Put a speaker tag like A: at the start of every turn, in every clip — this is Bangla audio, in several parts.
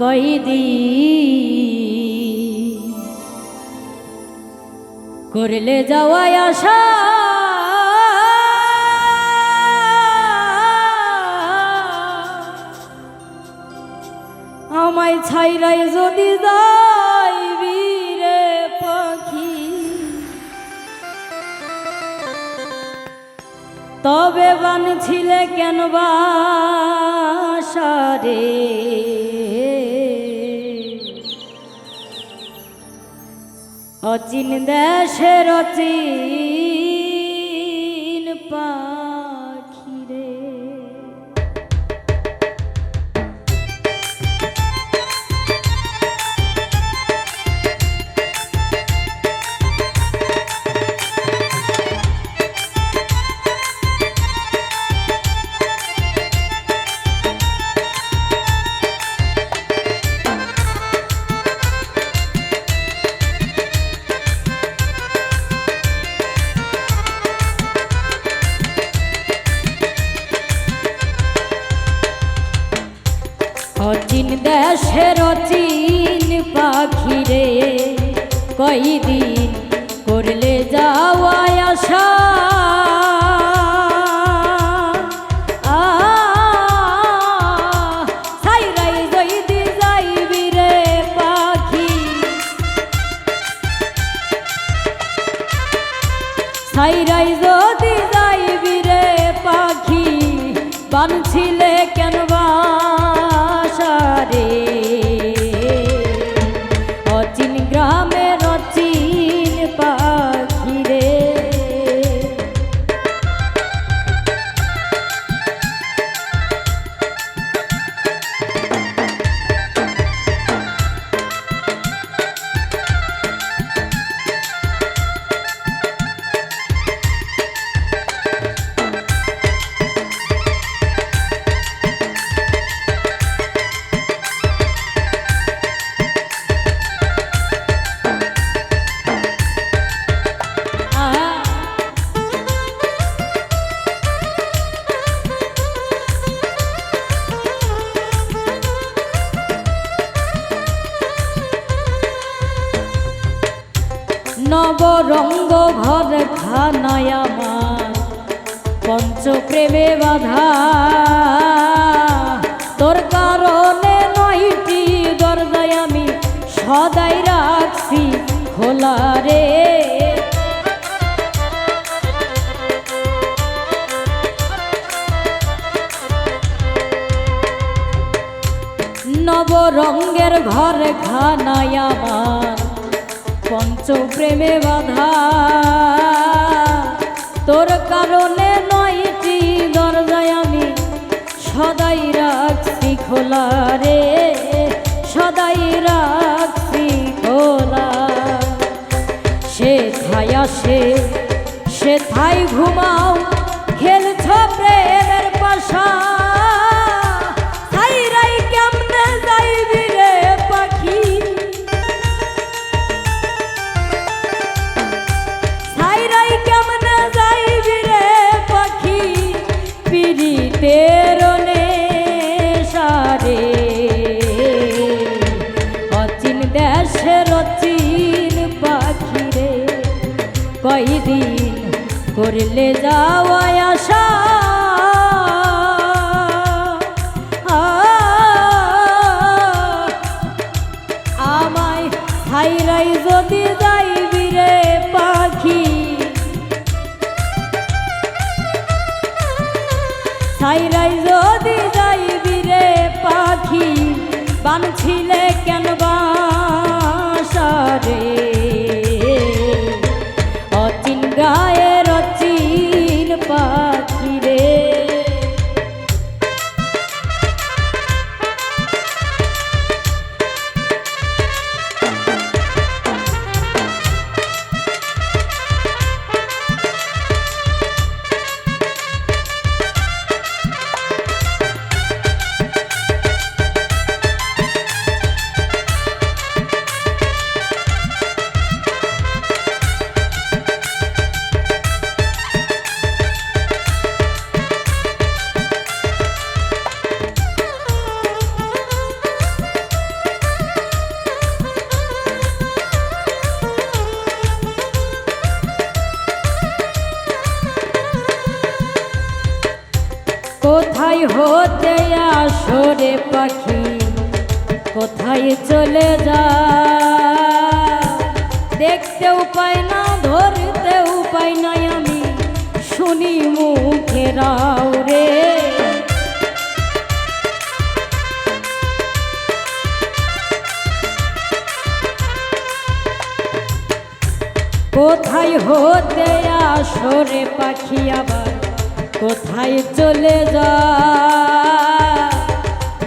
A: কইদি। করলে যাওয়ায় আশা। আমায় ছাইরাই যদি যাইবি রে পাখি। তবে বানছিলে কেন বাসারে? অচিন দেশের অচিন দেশের চিন পাখিরে কই কয়দিন ঘর খানায় আমার। পঞ্চপ্রেমে বাধা। তোর কারণে নয়টি দরজায় আমি সদাই রাখছি খোলা রে। নবরঙ্গের ঘর খানায় আমার। পঞ্চপ্রেমে বাধা। তোর কারণে নয়টি দরজায় আমি সদাই রাখছি খোলা রে, সদাই রাখছি খোলা। সে থাই আসে সে থাই ঘুমাও কয়দিন করলে যাওয়ায় আশা? আমায় ছাইরাই যদি যাইবি রে পাখি। যাইবি রে পাখি, বানছিলে কেন বাসারে? পাখি? কোথায় চলে যা? দেখতেও পাই না ধরতেও পাই না আমি। শুনি মুখে, রাও রে। কোথায় হতে আসরে পাখি আবার? কোথায় চলে যা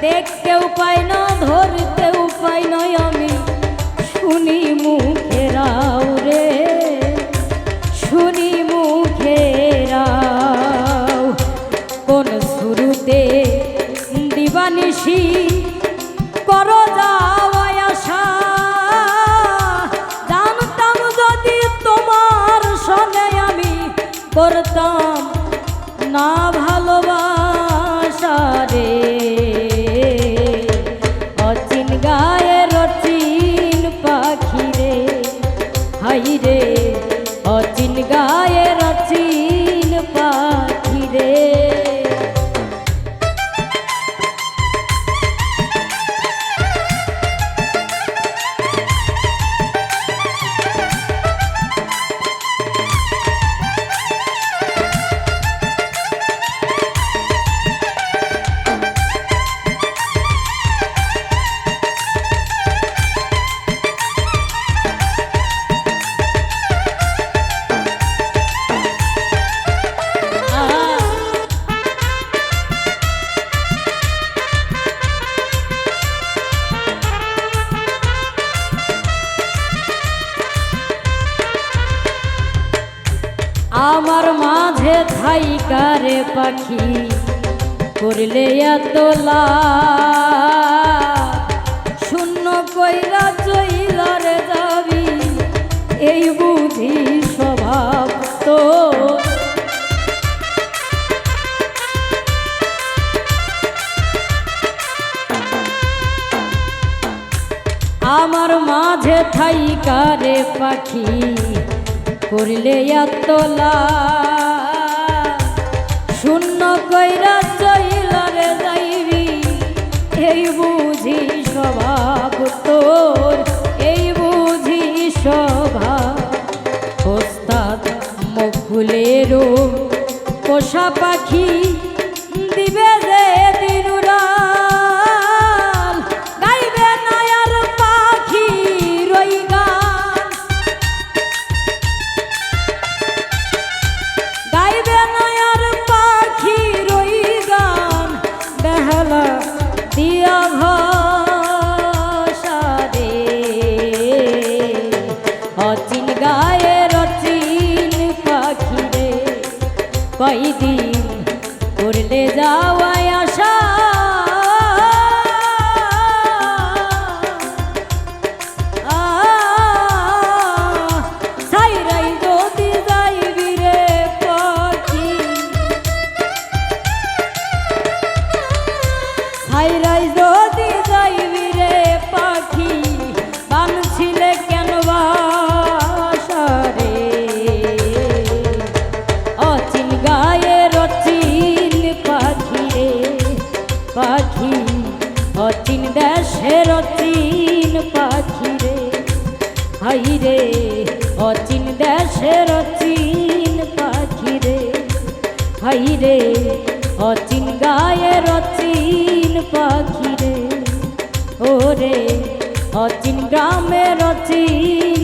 A: দেখতে উপায় না, ধরতে উপায় নয় আমি। শুনি মুখেরাও রে শুনি মুখেরাও কোন শুরুতে দিবানিসি আমার মাঝে থাইকারে পাখি, করলে এতলা শূন্য কইরা চইলারে যাবি, এই বুঝি স্বভাব তো। আমার মাঝে থাই থাইকারে পাখি করলে এতলা। শূন্য কইরা চইলারে যাইবি, এই বুঝি স্বভাব তোর, এই বুঝি স্বভাব ওস্তাদ মকুলেরও পোষা পাখি কয়দিন করলে যাওয়ায় হাই রে অচিন গায়ে রচিন পাখি রে। ওরে অচিন গ্রামের অচিন